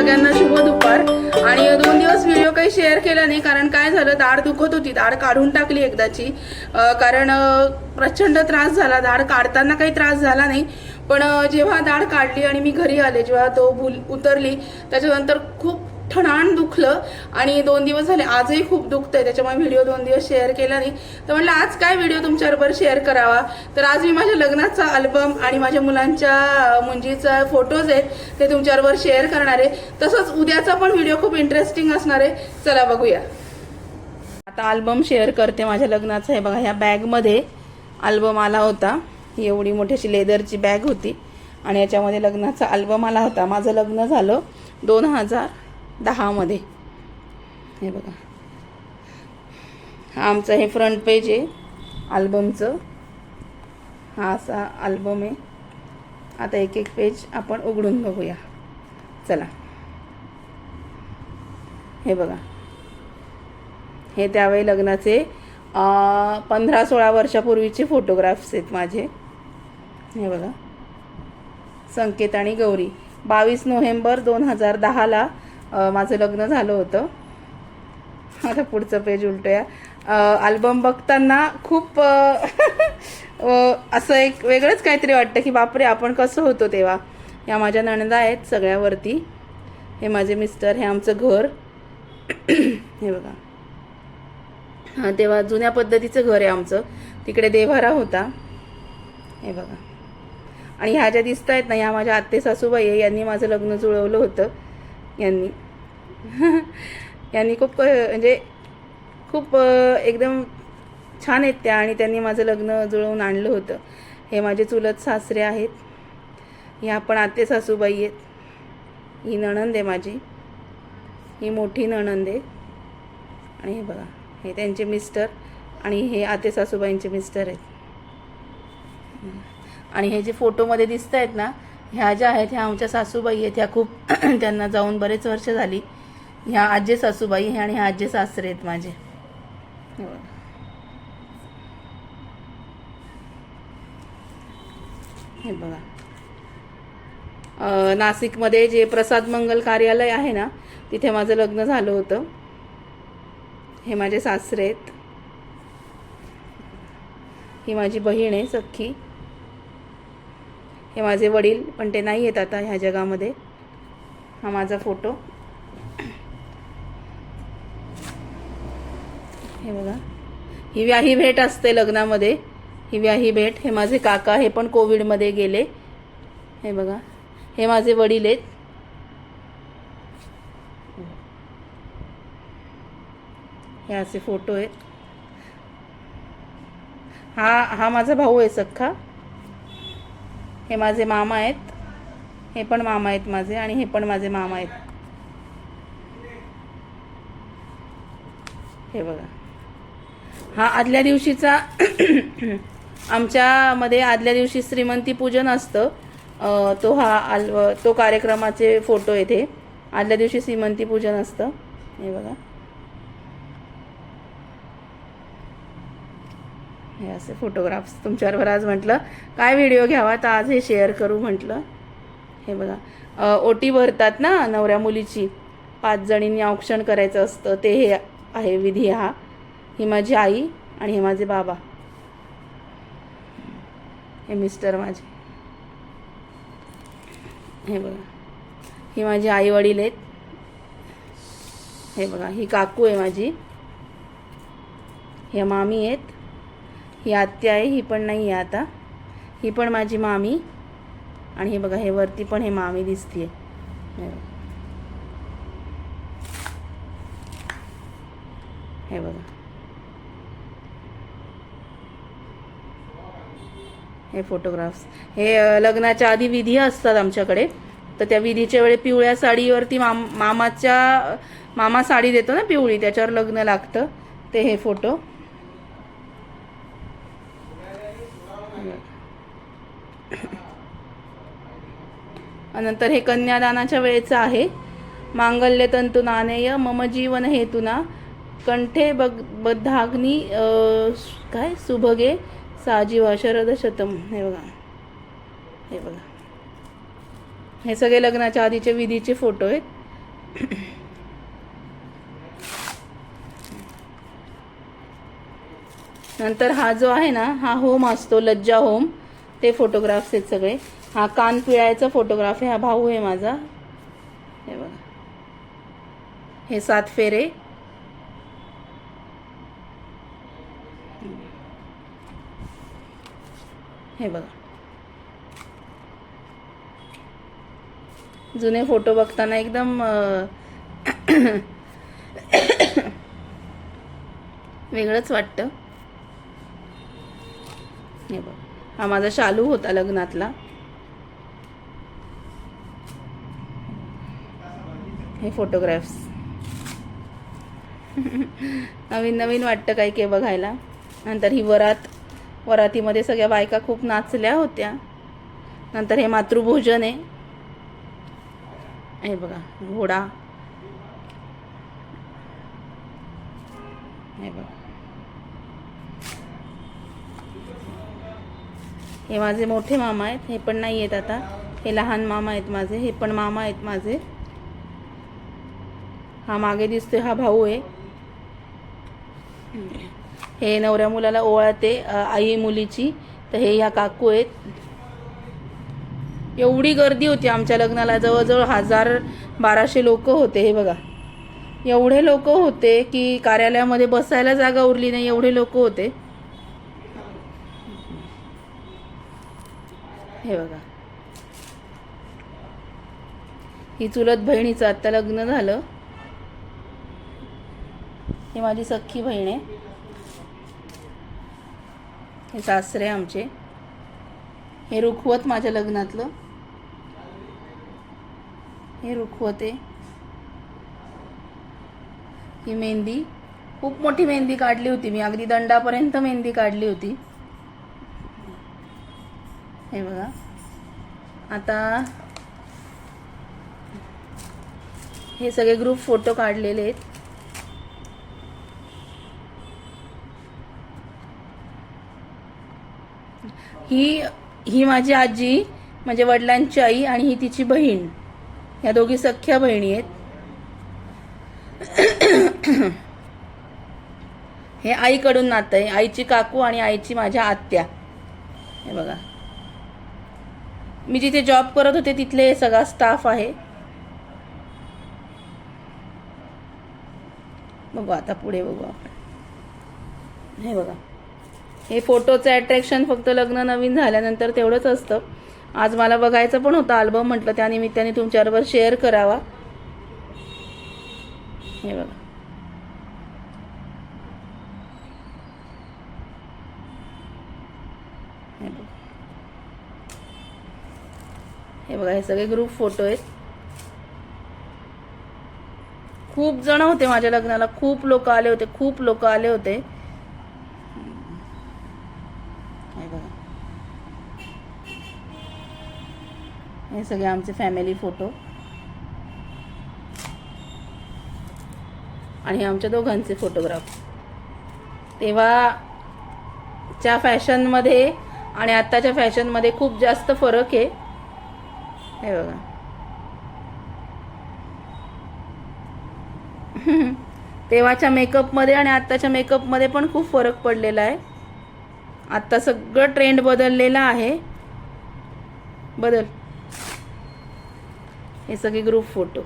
सगळ्यांना शुभ दुपार. आणि दोन दिवस व्हिडिओ काही शेअर केला नाही कारण काय झालं दाढ दुखत होती. दाढ काढून टाकली एकदाची. कारण प्रचंड त्रास झाला. दाढ काढताना काही त्रास झाला नाही. पण जेव्हा दाढ काढली आणि मी घरी आले जेव्हा तो भूल उतरली त्याच्यानंतर खूप ठणाण दुखलं आणि दोन दिवस झाले आजही खूप दुखतंय. त्याच्यामुळे व्हिडिओ दोन दिवस शेअर केला नाही. तर म्हटलं आज काय व्हिडिओ तुमच्याबरोबर शेअर करावा? तर आज मी माझ्या लग्नाचा अल्बम आणि माझ्या मुलांच्या मुंजीचा फोटोज आहेत ते तुमच्याबरोबर शेअर करणार आहे. तसंच उद्याचा पण व्हिडिओ खूप इंटरेस्टिंग असणार आहे. चला बघूया. आता अल्बम शेअर करते माझ्या लग्नाचा. हे बघा ह्या बॅगमध्ये अल्बम आला होता. ही एवढी मोठी अशी लेदरची बॅग होती. आणि याच्यामध्ये लग्नाचा अल्बम आला होता. माझं लग्न झालं दोन हजार दहामध्ये. हे बघा. हा आमचं हे फ्रंट पेज आहे आल्बमचं हा असा आल्बम आहे. आता एक एक पेज आपण उघडून बघूया. चला. हे बघा. हे त्यावेळी लग्नाचे पंधरा सोळा वर्षापूर्वीचे फोटोग्राफ्स आहेत माझे. हे बघा. संकेत आणि गौरी. बावीस नोव्हेंबर दोन हजार दहाला माझं लग्न झालं होतं. आता पुढचं पेज उलटूया. अल्बम बघताना खूप असं एक वेगळंच काहीतरी वाटतं की बापरे आपण कसं होतो तेव्हा. या माझ्या नणदा आहेत सगळ्यावरती. हे माझे मिस्टर हे आमचं घर. हे बघा. हां तेव्हा जुन्या पद्धतीचं घर आहे आमचं. तिकडे देवारा होता. हे बघा. आणि ह्या ज्या दिसत आहेत ना ह्या माझ्या आत्ते सासूबाई यांनी माझं लग्न जुळवलं होतं. यांनी. यांनी खूप म्हणजे खूप एकदम छान आहेत त्या आणि त्यांनी माझं लग्न जुळवून आणलं होतं. हे माझे चुलत सासरे आहेत. ह्या पण आते सासूबाई आहेत. ही नणंद आहे माझी. ही मोठी नणंद आहे. आणि हे बघा हे त्यांचे मिस्टर आणि हे आते सासूबाईंचे मिस्टर आहेत. आणि हे जे फोटोमध्ये दिसत आहेत ना ह्या ज्या आहेत ह्या आमच्या सासूबाई आहेत ह्या खूप त्यांना जाऊन बरेच वर्ष झाली. ह्या आजे सासूबाई ह्या आणि ह्या आजे सासरे आहेत माझे. हे बघा. नाशिकमध्ये जे प्रसाद मंगल कार्यालय आहे ना तिथे माझं लग्न झालं होतं. हे माझे सासरे आहेत. ही माझी बहीण आहे सख्खी. हे माझे वडील पण ते नाही आहेत आता ह्या जगामध्ये. हा माझा फोटो. हे बघा. ही व्याही भेट असते लग्नामध्ये. ही व्याही भेट. हे माझे काका हे पण कोविडमध्ये गेले. हे बघा. हे माझे वडील आहेत. हे असे फोटो आहेत. हा हा माझा भाऊ आहे सख्खा. हे माझे मामा आहेत. हे पण मामा आहेत माझे आणि हे पण माझे मामा आहेत. हे बघा. हा आदल्या दिवशीचा आमच्यामध्ये आदल्या दिवशी श्रीमंती पूजन असतं. तो हा आल तो कार्यक्रमाचे फोटो येथे. आदल्या दिवशी श्रीमंती पूजन असतं. हे बघा. हे असे फोटोग्राफ्स तुमच्याबरोबर आज म्हटलं. काय व्हिडिओ घ्यावा तर आज हे शेअर करू म्हटलं. हे बघा. ओटी भरतात ना नवऱ्या मुलीची. पाच जणींनी औक्षण करायचं असतं. ते हे आहे विधी हा. ही माझी आई आणि हे माझे बाबा. हे मिस्टर माझे. हे बघा. ही माझी आई वडील आहेत. हे बघा. ही काकू आहे माझी. हे मामी आहेत. ही आत्या आहे ही पण नाही आहे आता. ही पण माझी मामी. आणि हे बघा हे वरती पण हे मामी दिसतीये. हे बघा. हे बघा. हे फोटोग्राफ्स. हे लग्नाच्या आधी विधी असतात आमच्याकडे. तर त्या विधीच्या वेळी पिवळ्या साडीवरती माम मामाच्या मामा साडी देतो ना पिवळी त्याच्यावर लग्न लागतं. ते हे फोटो. नंतर हे कन्यादानाच्या वेळेचं आहे. मांगल्य तंतु नानेय मम जीवन हेतुना कंठे बग बद्धाग्नी काय? सुभगे साजीवा शरद शतम. हे बघा. हे बघा. हे सगळे लग्नाच्या आधीचे विधीचे फोटो आहेत. नंतर हा जो आहे ना हा होम असतो लज्जा होम. ते फोटोग्राफ्स आहेत सगळे. हा कान पिळायचा फोटोग्राफ आहे हा भाऊ आहे माझा. हे बघा. हे सात फेरे. हे बघा. जुने फोटो बघताना एकदम वेगळंच वाटतं. हे बघ. हा माझा शालू होता लग्नातला. हे फोटोग्राफ्स नवीन नवीन वाटतं काही के बघायला नंतर ही वरात. वरातीमध्ये सगळ्या बायका खूप नाचल्या होत्या. नंतर हे मातृभोजन आहे. हे बघा घोडा. हे बघा. हे माझे मोठे मामा आहेत. हे पण नाही आहेत आता. हे लहान मामा आहेत माझे. हे पण मामा आहेत माझे. हा मागे दिसतोय हा भाऊ आहे. हे नवऱ्या मुलाला ओवाळते आई मुलीची. तर हे ह्या काकू आहेत. एवढी गर्दी होती आमच्या लग्नाला. जवळजवळ हजार बाराशे लोक होते हे बघा. एवढे लोक होते की कार्यालयामध्ये बसायला जागा उरली नाही एवढे लोक होते. हे बघा. ही चुलत बहिणीचं आत्ता लग्न झालं. ही माझी सख्खी बहीण आहे. हे सासरे आमचे. हे रुखवत माझ्या लग्नातलं. हे रुखवत. आहे ही मेहंदी. खूप मोठी मेहंदी काढली होती मी. अगदी दंडापर्यंत मेहंदी काढली होती. हे बघा. आता हे सगळे ग्रुप फोटो काढलेले आहेत. ही ही माझी आजी म्हणजे वडिलांची आई आणि ही तिची बहीण. ह्या दोघी सख्ख्या बहिणी आहेत. हे आईकडून नातं आहे. आईची काकू आणि आईची माझ्या आत्या. हे बघा. मी जिथे जॉब करत होते तिथले सगळा स्टाफ आहे. बघू आता पुढे बघू आपण. हे बघा. हे फोटोचं अट्रॅक्शन फक्त लग्न नवीन झाल्यानंतर तेवढंच असतं. आज मला बघायचं पण होतं अल्बम म्हटलं त्या निमित्ताने तुमच्याबरोबर शेअर करावा. हे बघा. हे बघा. हे बघा हे सगळे ग्रुप फोटो आहेत. खूप जण होते माझ्या लग्नाला खूप लोक आले होते खूप लोक आले होते हे बघा हे सगळे आमचे फॅमिली फोटो आणि हे आमच्या दोघांचे फोटोग्राफ तेव्हाच्या फॅशनमध्ये आणि आत्ताच्या फॅशनमध्ये खूप जास्त फरक आहे. हे बघा. तेव्हाच्या मेकअपमध्ये आणि आत्ताच्या मेकअपमध्ये पण खूप फरक पडलेला आहे. आत्ता सगळं ट्रेंड बदललेला आहे. बदल. हे सगळे ग्रुप फोटो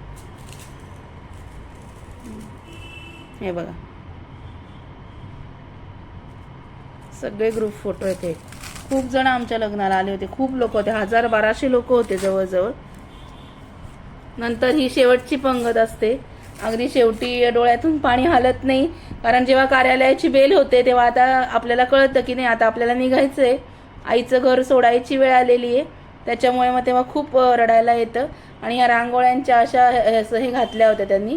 हे बघा. सगळे ग्रुप फोटो येते खूप जण आमच्या लग्नाला आले होते. खूप लोक होते. हजार बाराशे लोक होते जवळजवळ. नंतर ही शेवटची पंगत असते. अगदी शेवटी डोळ्यातून पाणी हलत नाही. कारण जेव्हा कार्यालयाची बेल होते तेव्हा आता आपल्याला कळतं की नाही आता आपल्याला निघायचं आहे आईचं घर सोडायची वेळ आलेली आहे. त्याच्यामुळे मग तेव्हा खूप रडायला येतं. आणि या रांगोळ्यांच्या अशा हे असं हे घातल्या होत्या त्यांनी.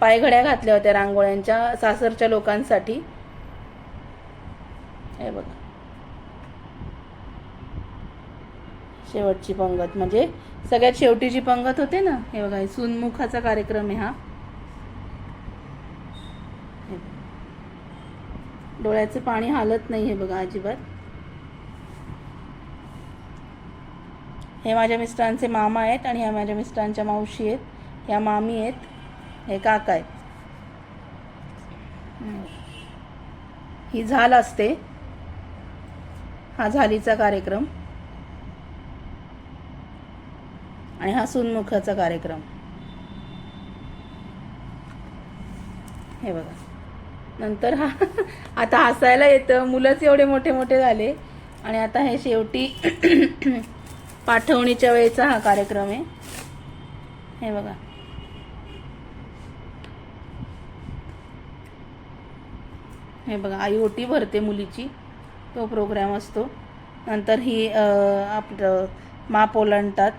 पायघड्या घातल्या होत्या रांगोळ्यांच्या सासरच्या लोकांसाठी. हे बघा. शेवटची पंगत म्हणजे सगळ्यात शेवटीची पंगत होते ना हे बघा सुनमुखाचा कार्यक्रम आहे हा. डोळ्याचं पाणी हालत नाही हे बघा अजिबात. हे माझ्या मिस्टरांचे मामा आहेत आणि ह्या माझ्या मिस्टरांच्या मावशी आहेत. ह्या मामी आहेत. हे काका आहेत. ही झाल असते. हा झालीचा कार्यक्रम. आणि हा सुनमुखाचा कार्यक्रम. हे बघा. नंतर हा आता हसायला येतं. मुलंच एवढे मोठे मोठे झाले. आणि आता हे शेवटी पाठवणीच्या वेळेचा हा कार्यक्रम आहे. हे बघा. हे बघा आई ओटी भरते मुलीची. तो प्रोग्राम असतो. नंतर ही आपलं माप ओलांडतात.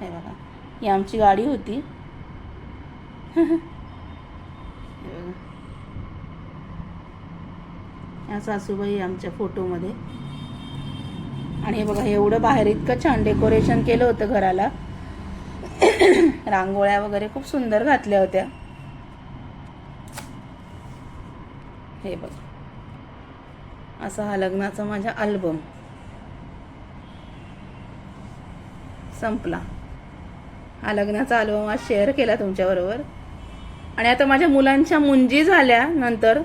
हे बघा ही आमची गाडी होती. हे बघा. या सासूबाई आमच्या फोटोमध्ये आणि हे बघा एवढं बाहेर इतकं छान डेकोरेशन केलं होतं घराला. रांगोळ्या वगैरे खूप सुंदर घातल्या होत्या. हे बघ. असा हा लग्नाचा माझा अल्बम संपला. हा लग्नाचा अल्बम आज शेअर केला तुमच्याबरोबर. आणि आता माझ्या मुलांच्या मुंजी झाल्या नंतर.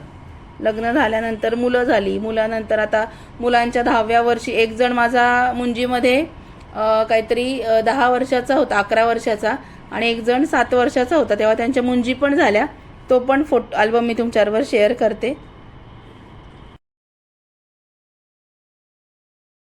लग्न झाल्यानंतर मुलं झाली. मुलानंतर आता मुलांच्या दहाव्या वर्षी एक जण माझा मुंजीमध्ये काहीतरी दहा वर्षाचा होता अकरा वर्षाचा आणि एक जण सात वर्षाचा होता. तेव्हा त्यांच्या मुंजी पण झाल्या. तो पण फोटो अल्बम मी तुमच्याबरोबर शेअर करते.